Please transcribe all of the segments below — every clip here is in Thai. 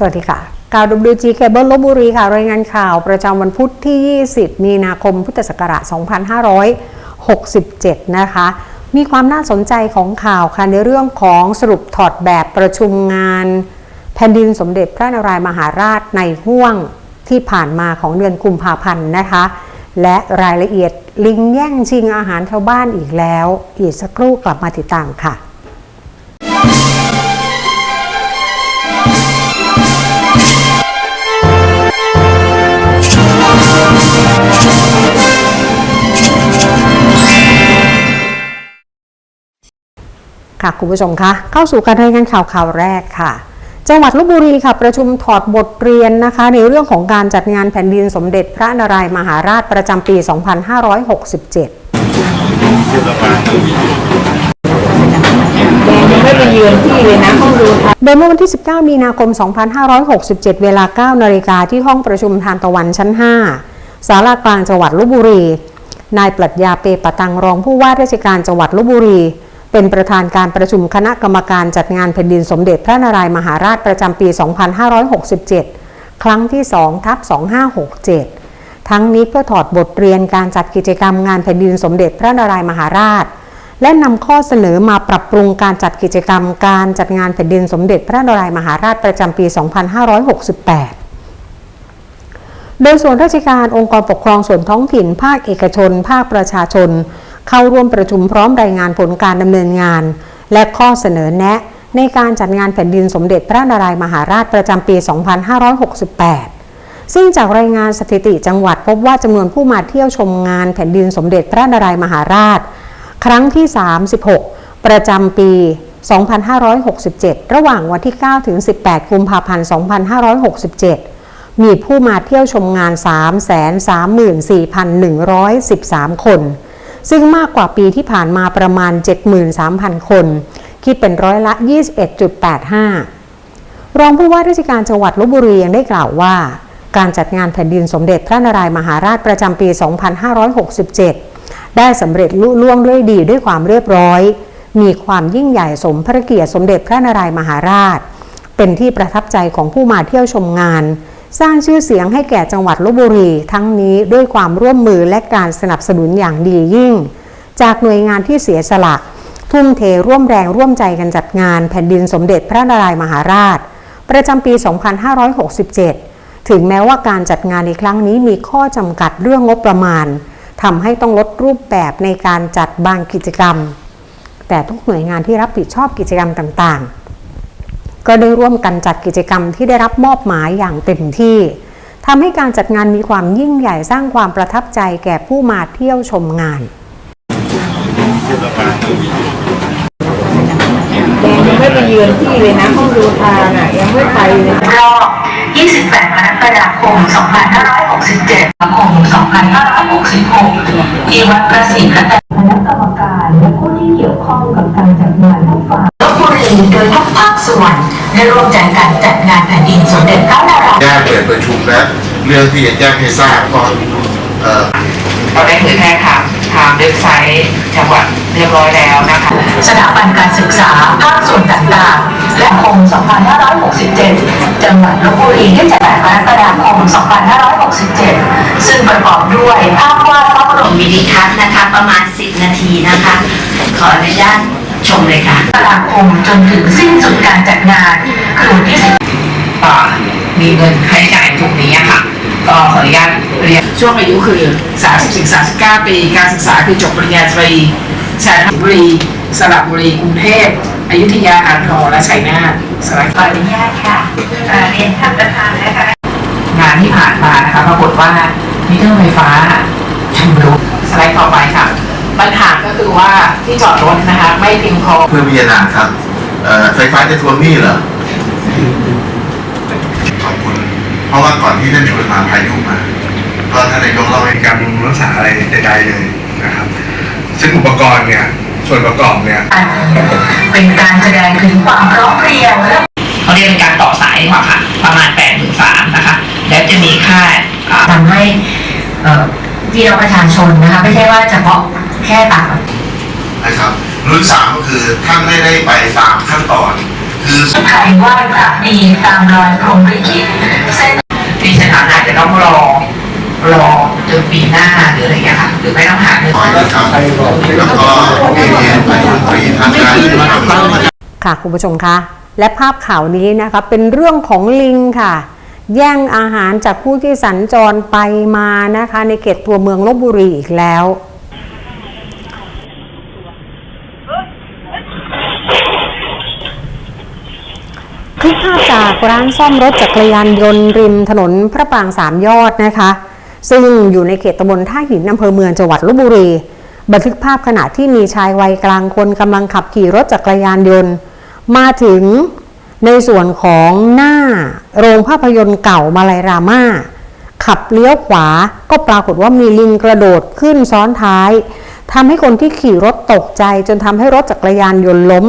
สวัสดีค่ะข่าว WG Cable ลบบุรีค่ะ รายงานข่าวประจำวันพุธที่ 20 มีนาคม พุทธศักราช 2567 นะคะ มีความน่าสนใจของข่าวค่ะ ในเรื่องของสรุปถอดแบบประชุมงาน แผ่นดินสมเด็จพระนารายณ์มหาราชในห่วงที่ผ่านมาของเดือนกุมภาพันธ์นะคะ และรายละเอียดลิงแย่งชิงอาหารชาวบ้านอีกแล้ว อีกสักครู่กลับมาติดตามค่ะ ค่ะคุณผู้ชมคะเข้าสู่การรายงานข่าวข่าวแรกค่ะ จังหวัดลบบุรีค่ะประชุมถอดบทเรียนนะคะ ในเรื่องของการจัดงานแผ่นดินสมเด็จพระนารายณ์มหาราชประจำปี 2567ยังไม่ไปเยือนที่เลยนะห้องดูค่ะโดยเมื่อวันที่ 19 มีนาคม 2567 เวลา 9 นาฬิกาที่ห้องประชุมทานตะวันชั้น5สารากลางจังหวัดลบบุรี นายปรัชญาเปปะตังรองผู้ว่าราชการจังหวัดลบบุรี เป็นประธานการประชุมคณะกรรมการจัดงานแผ่นดินสมเด็จพระนารายมหาราชประจำปี 2567 ครั้งที่2ทับ2567 ทั้งนี้เพื่อถอดบทเรียนการจัดกิจกรรมงานแผ่นดินสมเด็จพระนารายมหาราช และนำข้อเสนอมาปรับปรุงการจัดกิจกรรมการจัดงานแผ่นดินสมเด็จพระนารายมหาราชประจำปี 2568โดยส่วนราชการองค์กรปกครองส่วนท้องถิ่น ภาคเอกชน ภาคประชาชน เข้าร่วมประชุมพร้อมรายงานผลการดำเนินงาน และข้อเสนอแนะ ในการจัดงานแผ่นดินสมเด็จพระนารายมหาราชประจำปี 2568 ซึ่งจากรายงานสถิติจังหวัดพบว่าจำนวนผู้มาเที่ยวชมงานแผ่นดินสมเด็จพระนารายมหาราช ครั้งที่ 36 ประจำปี 2567 ระหว่างวันที่ 9 ถึง 18 กุมภาพันธ์ 2567มีผู้มาเที่ยวชมงาน 334,113 คน ซึ่งมากกว่าปีที่ผ่านมาประมาณ 73,000 คน คิดเป็นร้อยละ 21.85 รองผู้ว่าราชการจังหวัดลบบุรียังได้กล่าวว่า การจัดงานแผ่นดินสมเด็จพระนารายมหาราชประจำปี 2567 ได้สำเร็จลุล่วงด้วยดีด้วยความเรียบร้อย มีความยิ่งใหญ่สมพระเกียรติสมเด็จพระนารายมหาราช เป็นที่ประทับใจของผู้มาเที่ยวชมงาน สร้างชื่อเสียงให้แก่จังหวัดลบบุรี ทั้งนี้ด้วยความร่วมมือและการสนับสนุนอย่างดียิ่ง จากหน่วยงานที่เสียสละ ทุ่มเทร่วมแรงร่วมใจกันจัดงานแผ่นดินสมเด็จพระนารายณ์มหาราช ประจำปี 2567 ถึงแม้ว่าการจัดงานในครั้งนี้มีข้อจำกัดเรื่องงบประมาณทำให้ต้องลดรูปแบบในการจัดบางกิจกรรม แต่ทุกหน่วยงานที่รับผิดชอบกิจกรรมต่างๆ ก็ได้ร่วมกันจัดกิจกรรมที่ได้รับมอบหมายอย่างเต็มที่ทำให้การจัดงานมีความยิ่งใหญ่สร้างความประทับใจแก่ผู้มาเที่ยวชมงานยังไม่ไปเยือนที่เลยนะห้องดูทานอะยังไม่ไปเลยรอบ28กรกฎาคม 2567คม2566 ที่วัดพระศรีรัตคณะกรรมการและผู้ที่เกี่ยวข้องกับการจัดงานผู้ฝ่ายลบบุรีโดยทุกภาคส่วน ได้ร่วมใจกันจัดงานแผ่นดินสมเด็จพระนารายณ์แจ้งเปิดประชุมและเรื่องที่จะแจ้งให้ทราบก็เอ่อเราได้เผยแพร่ข่าวทางเว็บไซต์จังหวัดเรียบร้อยแล้วนะคะสถาบันการศึกษาภาคส่วนต่างๆ และคม2567 จังหวัดลบบุรีได้จัดกรกฎาคม2567 ซึ่งประกอบด้วยภาพวาดพระบรมวิดิทัศน์นะคะ ประมาณ 10 นาทีนะคะ ขออนุญาต ชมเลยค่ะกรกฎาคมจนถึงสิ้นสุดการจัดงานคือวันที่10อ่ามีเงินค่าใช้จ่ายตรงนี้อะค่ะ ก็ขออนุญาตเรียนช่วงอายุคือ 30ถึง39 ปี การศึกษาคือจบปริญญาตรีชายบุรีสระบุรีกรุงเทพอยุธยาอ่างทองและชัยนาทสระขออนุญาตค่ะเอ่อเรียนท่านประธานนะคะงานที่ผ่านมานะคะปรากฏว่ามิเตอร์ไฟฟ้าชำรุดสไลด์ต่อไปค่ะ ปัญหาก็คือว่าที่จอดรถนะคะไม่เพียงพอเพื่อพิจารณาครับเอ่อไฟฟ้าจะทวงหนี้เหรอขอบคุณ เพราะว่าก่อนที่ท่านชวนมาพายุมา ก็ท่านนายกเล่าให้การบำรุงรักษาอะไรใดๆเลยนะครับ ซึ่งอุปกรณ์เนี่ยส่วนประกอบเนี่ยเป็นการแสดงถึงความพร้อมเพรียงและเขาเรียกเป็นการต่อสายดีกว่าค่ะประมาณ8ปดถึงสามนะคะ แล้วจะมีค่าอ่าทำให้เอ่อพี่น้องประชาชนนะคะ ไม่ใช่ว่าเฉพาะ แค่ต่างนะครับ รุ่นสามก็คือท่านไม่ได้ไปตามขั้นตอน คือไทยไหว้พระดีตามรอยพรหมลิขิตเส้นดิฉันอาจจะต้องรอรอจนปีหน้าหรืออะไรอย่างเงี้ยค่ะหรือไม่ต้องหาเงินร้อยนะครับแล้วก็เอเอไปดนตรีทางการค่ะคุณผู้ชมคะและภาพข่าวนี้นะคะเป็นเรื่องของลิงค่ะ แย่งอาหารจากผู้ที่สัญจรไปมานะคะ ในเขตตัวเมืองลบบุรีอีกแล้ว คลิปภาพจากร้านซ่อมรถจักรยานยนต์ริมถนนพระปรางสามยอดนะคะ ซึ่งอยู่ในเขตตำบลท่าหินอำเภอเมืองจังหวัดลบบุรี บันทึกภาพขณะที่มีชายวัยกลางคนกำลังขับขี่รถจักรยานยนต์ มาถึงในส่วนของหน้าโรงภาพยนตร์เก่ามาลายรามาขับเลี้ยวขวาก็ปรากฏว่ามีลิงกระโดดขึ้นซ้อนท้ายทำให้คนที่ขี่รถตกใจจนทำให้รถจักรยานยนต์ล้ม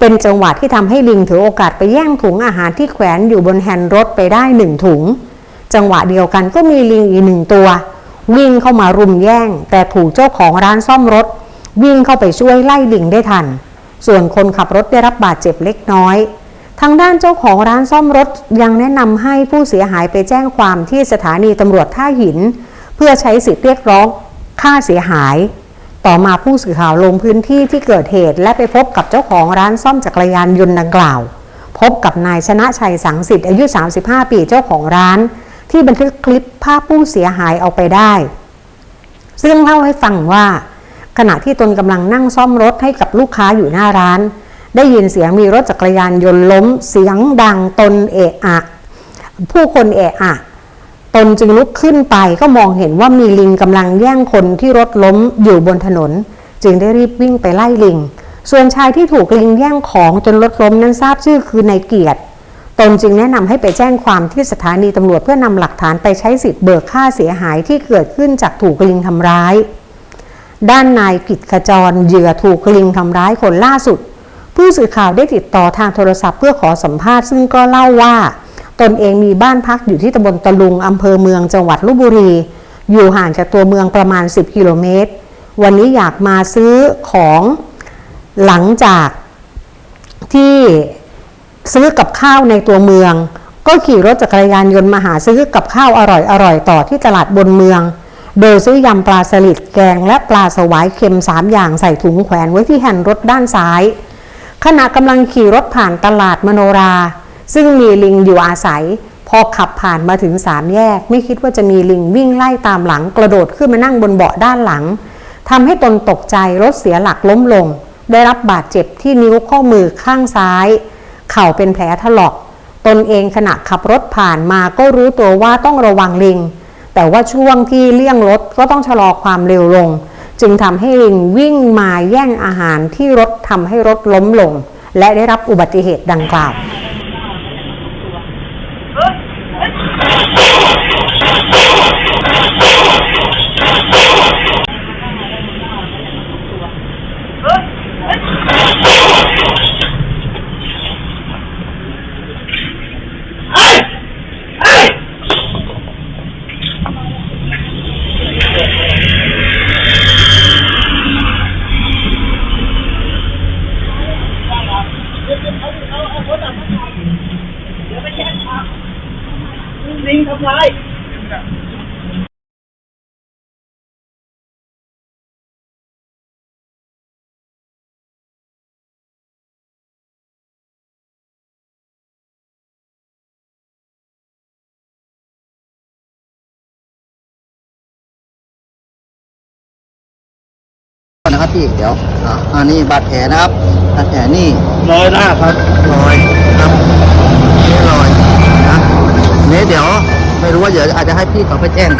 เป็นจังหวะที่ทำให้ลิงถือโอกาสไปแย่งถุงอาหารที่แขวนอยู่บนแฮนด์รถไปได้หนึ่งถุง จังหวะเดียวกันก็มีลิงอีกหนึ่งตัว วิ่งเข้ามารุมแย่ง แต่ถูกเจ้าของร้านซ่อมรถ วิ่งเข้าไปช่วยไล่ลิงได้ทัน ส่วนคนขับรถได้รับบาดเจ็บเล็กน้อยทางด้านเจ้าของร้านซ่อมรถยังแนะนำให้ผู้เสียหายไปแจ้งความที่สถานีตำรวจท่าหิน เพื่อใช้สิทธิเรียกร้องค่าเสียหาย ต่อมาผู้สื่อข่าวลงพื้นที่ที่เกิดเหตุ และไปพบกับเจ้าของร้านซ่อมจักรยานยนต์ดังกล่าว พบกับนายชนะชัยสังสิทธิ์อายุ 35 ปีเจ้าของร้าน ที่บันทึกคลิปภาพผู้เสียหายเอาไปได้ ซึ่งเล่าให้ฟังว่า ขณะที่ตนกำลังนั่งซ่อมรถให้กับลูกค้าอยู่หน้าร้าน ได้ยินเสียงมีรถจักรยานยนต์ล้ม เสียงดังตนเอะอะ ผู้คนเอะอะ ตนจึงลุกขึ้นไปก็มองเห็นว่ามีลิงกำลังแย่งคนที่รถล้มอยู่บนถนน จึงได้รีบวิ่งไปไล่ลิง ส่วนชายที่ถูกลิงแย่งของจนรถล้มนั้นทราบชื่อคือนายเกียรติตนจึงแนะนำให้ไปแจ้งความที่สถานีตำรวจเพื่อนำหลักฐานไปใช้สิทธิ์เบิกค่าเสียหายที่เกิดขึ้นจากถูกลิงทำร้าย ด้านนายกิจขจรเหยื่อถูกลิงทำร้ายคนล่าสุด ผู้สื่อข่าวได้ติดต่อทางโทรศัพท์เพื่อขอสัมภาษณ์ซึ่งก็เล่าว่า ตนเองมีบ้านพักอยู่ที่ตำบลตะลุงอำเภอเมืองจังหวัดลบบุรี อยู่ห่างจากตัวเมืองประมาณ 10 กิโลเมตร วันนี้อยากมาซื้อของหลังจากที่ซื้อกับข้าวในตัวเมือง ก็ขี่รถจักรยานยนต์มาหาซื้อกับข้าวอร่อยๆต่อที่ตลาดบนเมือง โดยซื้อยำปลาสลิดแกงและปลาสวายเค็มสามอย่างใส่ถุงแขวนไว้ที่แฮนด์รถด้านซ้าย ขณะกำลังขี่รถผ่านตลาดมโนรา ซึ่งมีลิงอยู่อาศัย พอขับผ่านมาถึงสามแยก ไม่คิดว่าจะมีลิงวิ่งไล่ตามหลังกระโดดขึ้นมานั่งบนเบาะด้านหลังทำให้ตนตกใจรถเสียหลักล้มลง ได้รับบาดเจ็บที่นิ้วข้อมือข้างซ้าย เข่าเป็นแผลถลอกตนเองขณะขับรถผ่านมาก็รู้ตัวว่าต้องระวังลิง แต่ว่าช่วงที่เลี่ยงรถก็ต้องชะลอความเร็วลง จึงทำให้ลิงวิ่งมาแย่งอาหารที่รถทำให้รถล้มลง และได้รับอุบัติเหตุดังกล่าว นะครับพี่ เดี๋ยว อ่าอันนี้บาดแผลนะครับ บาดแผลนี่ร้อยหน้าครับ รอยครับนี่รอยนะ นี่เดี๋ยวไม่รู้ว่าเดี๋ยวอาจจะให้พี่เขาไปแจ้ง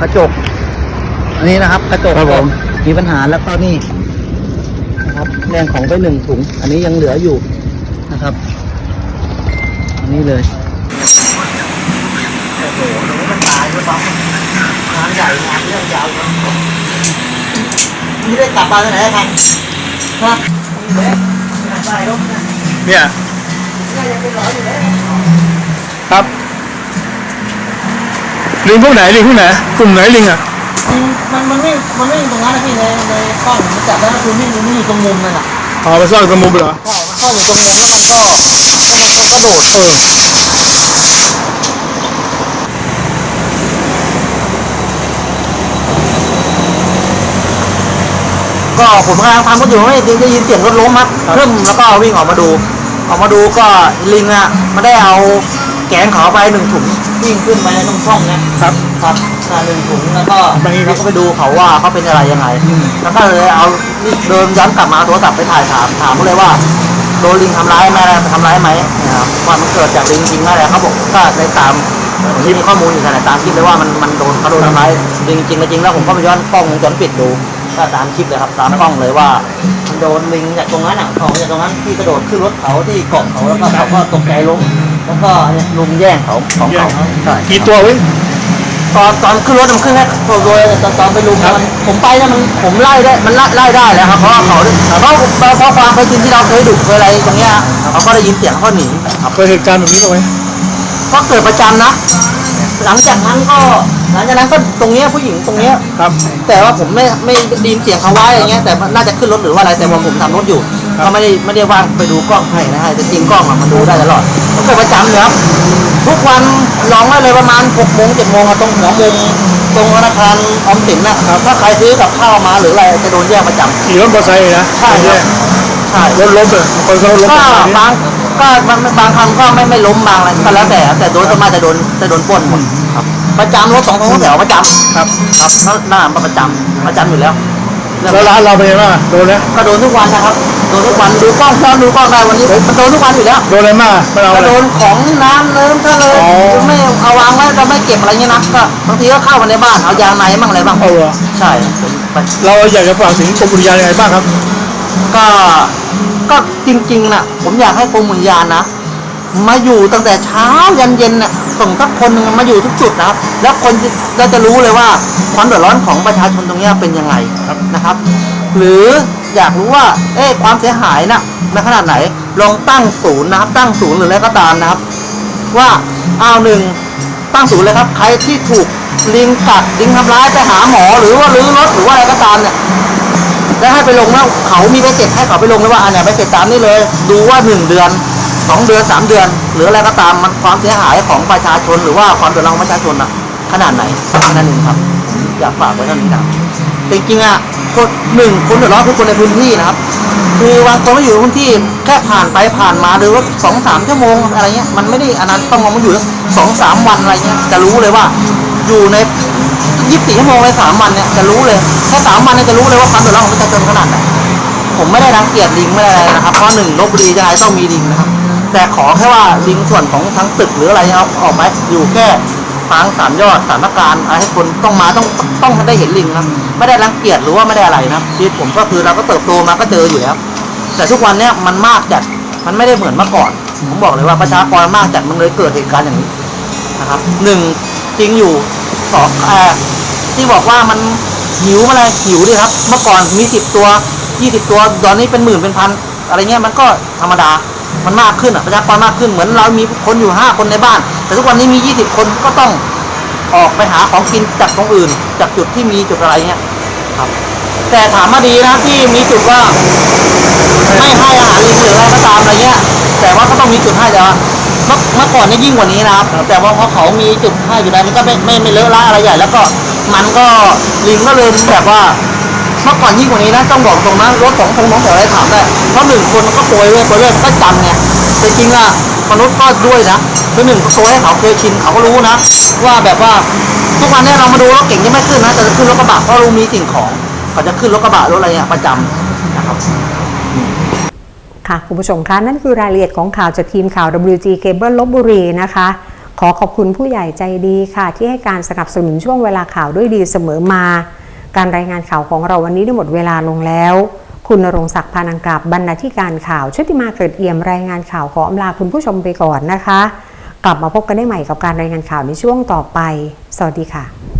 กระจก อันนี้นะครับกระจกครับผมมีปัญหาแล้วก็นี่นะครับแรงของไปหนึ่งถุง อันนี้ยังเหลืออยู่นะครับ อันนี้เลยโอ้โหมันตายแล้วบ้างงานใหญ่งานเรื่องยาวนี่ได้กลับมาที่ไหนครับฮะไปแล้วเนี่ยครับ ลิงพวกไหนลิงพวกไหนกลุ่มไหนลิงอะมันมันไม่มันไม่อยู่ตรงนั้นนะพี่ในในกล้องมันจับได้ก็คือไม่อยู่ไม่อยู่ตรงมุมนั่นแหละอ๋อมาซ่อนตรงมุมเหรอใช่มันเข้าอยู่ตรงนี้แล้วมันก็มันก็โดดเออก็ผมกำลังทำก็อยู่ไม่ได้ได้ยินเสียงรถล้มครับเพิ่มแล้วก็วิ่งออกมาดู ออกมาดูก็ลิงอะมันได้เอา แกงเขาไปหนึ่งถุง วิ่งขึ้นไปในตรงช่องเนี้ยครับ ครับอ่าหนึ่งถุงแล้วก็แล้วก็ไปดูเขาว่าเขาเป็นอะไรยังไง แล้วก็เลยเอาเดินย้อนกลับมาเอาโทรศัพท์ไปถ่ายถามถามเขาเลยว่าโดนลิงทำร้ายไหมอะไรทำร้ายไหมนะครับว่ามันเกิดจากลิงจริงไหมอะไรเขาบอกก็ในตามที่มีข้อมูลอยู่ขนาดตามคลิปเลยว่ามันมันโดนเขาโดนทำร้ายลิงจริงจริงแล้วผมก็ไปย้อนกล้องวงจรปิดดูก็ตามคลิปเลยครับตามกล้องเลยว่า มันโดนลิงจากตรงนั้นอะของจากตรงนั้นที่กระโดดขึ้นรถเขาที่เกาะเขาแล้วก็เขาก็ตกใจล้ม แล้วก็เนี่ยลุมแย่งเขาของเขา ใช่กี่ตัวเว้ย ตอนตอนขึ้นรถมันขึ้นแค่ตัวโดยตอนตอนไปลุมมันผมไปแล้วมันผมไล่ได้มันไล่ไล่ได้แล้วครับเพราะว่าเขาเพราะเพราะความเคยชินที่เราเคยดุเคยอะไรตรงเนี้ยเขาก็ได้ยินเสียงเขาหนีครับเคยเหตุการณ์แบบนี้ไหมก็เกิดประจำนะ หลังจากนั้นก็ หลังจากนั้นก็ตรงเนี้ยผู้หญิงตรงเนี้ยครับ แต่ว่าผมไม่ไม่ไดยินเสียงเขาไว้อย่างเงี้ยแต่มันน่าจะขึ้นรถหรือว่าอะไรแต่ว่าผมทำรถอยู่ก็ไม่ได้ไม่ได้ว่างไปดูกล้องให้นะฮะแต่จริงกล้องอะมันดูได้ตลอดก็เกิดประจำเลยครับทุกวันลองไว้เลยประมาณหกโมงเจ็ดโมงอะตรงหัวมุมตรงธนาคารออมสินนะครับถ้าใครซื้อกับข้าวมาหรืออะไรจะโดนแย่งประจำขี่รถมอเตอร์ไซค์นะใช่ครับใช่ รถล้มเลยคนก็รถล้มก็แบบนี้บาง ก็บางบางครั้งก็ไม่ไม่ล้มบางอะไรก็แล้วแต่แต่โดนส่วนมากจะโดนจะโดนปล้นหมดครับ ประจำรถสองท้องแถวประจำครับครับหน้าประจำประจำอยู่แล้วเรื่องแล้วร้านเราเป็นยังไงบ้างอะโดนแล้วก็โดนทุกวันนะครับโดนทุกวันดูกล้องย้อนดูกล้องได้วันนี้มันโดนทุกวันอยู่แล้ว โดนอะไรมากมันเอาก็อะไร โดนของน้ำเลิ้มทะเลอ๋อ ไม่เอาวางไว้ก็ไม่เก็บอะไรเงี้ยนะก็บางทีก็เข้ามาในบ้านเอายางในบ้างอะไรบ้างเอาเหรอใช่ไปเราอยากจะฝากถึงกรมอุทยานยังไงบ้างครับ ก็ ก็จริงๆนะผมอยากให้กรมอุทยานนะ มาอยู่ตั้งแต่เช้ายันเย็นน่ะส่งสักคนหนึ่งมาอยู่ทุกจุดนะครับ แล้วคนจะเราจะรู้เลยว่าความเดือดร้อนของประชาชนตรงเนี้ยเป็นยังไงนะครับ หรืออยากรู้ว่า เอ๊ะความเสียหายน่ะในขนาดไหนลองตั้งศูนย์นะครับ ตั้งศูนย์หรืออะไรก็ตามนะครับ ว่าอ้าวหนึ่งตั้งศูนย์เลยครับ ใครที่ถูกลิงกัดลิงทำร้ายไปหาหมอหรือว่ารื้อรถหรือว่าอะไรก็ตามเนี่ย แล้วให้ไปลงแล้วเขามีใบเสร็จให้เขาไปลงเลยว่าอันเนี้ยใบเสร็จตามนี้เลย ดูว่าหนึ่งเดือนสองเดือนสามเดือน หรืออะไรก็ตามมันความเสียหายของประชาชนหรือว่าความเดือดร้อนของประชาชนอะขนาดไหนนั่นเองครับ อยากฝากไว้เท่านี้นะครับแต่จริงๆอะคนหนึ่งคนเดือดร้อนคือคนในพื้นที่นะครับ คือบางคนก็อยู่ในพื้นที่แค่ผ่านไปผ่านมาหรือว่าสองสามชั่วโมงอะไรเงี้ยมันไม่ได้อันนั้นต้องมาอยู่สองสามวันอะไรเงี้ยจะรู้เลยว่าอยู่ใน ยี่สิบสี่ชั่วโมงในสามวันเนี่ยจะรู้เลยแค่สามวันเนี่ยจะรู้เลยว่าความเดือดร้อนของประชาชนขนาดไหนผมไม่ได้รังเกียจลิงไม่ได้อะไรนะครับเพราะหนึ่งลบบุรียังไงต้องมีลิงนะครับ แต่ขอแค่ว่าลิงส่วนของทั้งตึกหรืออะไรเอาออกไปอยู่แค่ฟางสามยอดสามประการอะไรให้คนต้องมาต้องต้องได้เห็นลิงนะไม่ได้รังเกียจหรือว่าไม่ได้อะไรนะชีวิตผมก็คือเราก็เติบโตมาก็เจออยู่แล้วแต่ทุกวันเนี้ยมันมากจัดมันไม่ได้เหมือนเมื่อก่อน ผมบอกเลยว่าประชากรมากจัดมันเลยเกิดเหตุการณ์อย่างนี้นะครับหนึ่งจริงอยู่ สองเอ่อที่บอกว่ามันหิวมาเลยหิวดิครับ เมื่อก่อนมีสิบตัวยี่สิบตัวตอนนี้เป็นหมื่นเป็นพันอะไรเงี้ยมันก็ธรรมดามันมากขึ้นอะประชากรมากขึ้นเหมือนเรามีคนอยู่ห้าคนในบ้าน แต่ทุกวันนี้มียี่สิบคนก็ต้องออกไปหาของกินจากตรงอื่น จากจุดที่มีจุดอะไรเงี้ยครับ แต่ถามมาดีนะที่มีจุดว่าไม่ให้อาหารลิงหรืออะไรก็ตามอะไรเงี้ย แต่ว่าก็ต้องมีจุดให้แต่ว่า มื่อเมื่อก่อนนี่ยิ่งกว่านี้นะครับ แต่ว่าเพราะเขามีจุดให้อยู่แล้วมันก็ไม่ไม่ไม่เลอะละอะไรใหญ่ แล้วก็มันก็ลิงก็เลยแบบว่า เมื่อก่อนยิ่งกว่านี้นะต้องบอกตรงนะรถสองทงน้องแถวอะไรถามได้เพราะหนึ่งคนมันก็โปรยเรื่อยโปรยเรื่อยก็จำไงแต่จริงอะมนุษย์ก็ด้วยนะคือหนึ่งก็โปรยให้เขาเคยชินเขาก็รู้นะ ว่าแบบว่าทุกวันเนี้เรามาดูรถเก่งยังไม่ขึ้นนะแต่จะขึ้นรถกระบะเพราะรู้มีสิ่งของเขาจะขึ้นรถกระบะรถอะไรเนี่ยประจำนะครับ ค่ะคุณผู้ชมคะนั่นคือรายละเอียดของข่าวจากทีมข่าว WG Cable ลบบุรีนะคะ ขอขอบคุณผู้ใหญ่ใจดีค่ะ ที่ให้การสนับสนุนช่วงเวลาข่าวด้วยดีเสมอมา การรายงานข่าวของเราวันนี้ได้หมดเวลาลงแล้ว คุณณรงศักดิ์พานังกราบบรรณาธิการข่าวชุติมาเกิดเอี่ยมรายงานข่าวขออำลาคุณผู้ชมไปก่อนนะคะ กลับมาพบกันได้ใหม่กับการรายงานข่าวในช่วงต่อไป สวัสดีค่ะ